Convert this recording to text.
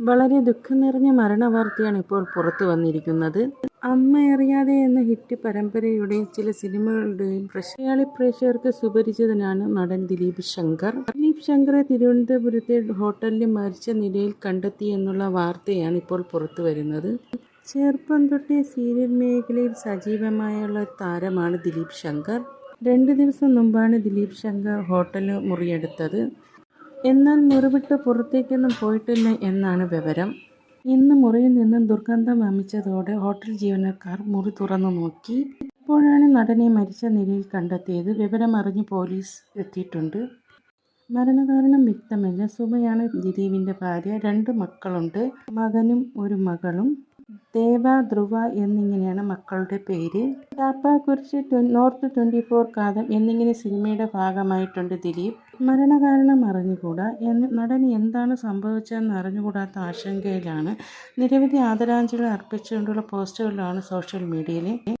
വളരെ ദുഃഖം നിറഞ്ഞ മരണവാർത്തയാണ് ഇപ്പോൾ പുറത്തു വന്നിരിക്കുന്നത്. അമ്മ അറിയാതെ എന്ന ഹിറ്റ് പരമ്പരയുടെ ചില സിനിമകളുടെയും മലയാളി പ്രേക്ഷകർക്ക് സുപരിചിതനാണ് നടൻ ദിലീപ് ശങ്കർ. ദിലീപ് ശങ്കറെ തിരുവനന്തപുരത്തെ ഹോട്ടലിൽ മരിച്ച നിലയിൽ കണ്ടെത്തി എന്നുള്ള വാർത്തയാണ് ഇപ്പോൾ പുറത്തു വരുന്നത്. ചെറുപ്പം തൊട്ടേ സീരിയൽ മേഖലയിൽ സജീവമായുള്ള താരമാണ് ദിലീപ് ശങ്കർ. രണ്ട് ദിവസം മുമ്പാണ് ദിലീപ് ശങ്കർ ഹോട്ടൽ മുറിയെടുത്തത്. എന്നാൽ മുറിവിട്ട് പുറത്തേക്കൊന്നും പോയിട്ടില്ല എന്നാണ് വിവരം. ഇന്ന് മുറിയിൽ നിന്നും ദുർഗന്ധം വമിച്ചതോടെ ഹോട്ടൽ ജീവനക്കാർ മുറി തുറന്നു നോക്കി. ഇപ്പോഴാണ് നടനെ മരിച്ച നിലയിൽ കണ്ടെത്തിയത്. വിവരമറിഞ്ഞ് പോലീസ് എത്തിയിട്ടുണ്ട്. മരണകാരണം വ്യക്തമല്ല. സുമയാണ് ദിലീപിന്റെ ഭാര്യ. രണ്ട് മക്കളുണ്ട്. മകനും ഒരു മകളും. ദേവ ധ്രുവ എന്നിങ്ങനെയാണ് മക്കളുടെ പേര്. കുറിച്ച് നോർത്ത് ട്വന്റി ഫോർ കാതം എന്നിങ്ങനെ സിനിമയുടെ ഭാഗമായിട്ടുണ്ട് ദിലീപ്. മരണകാരണം അറിഞ്ഞുകൂടാ? എന്ന് നടന് എന്താണ് സംഭവിച്ചതെന്ന് അറിഞ്ഞുകൂടാത്ത ആശങ്കയിലാണ്. നിരവധി ആദരാഞ്ജലികൾ അർപ്പിച്ചുകൊണ്ടുള്ള പോസ്റ്റുകളിലാണ് സോഷ്യൽ മീഡിയയിൽ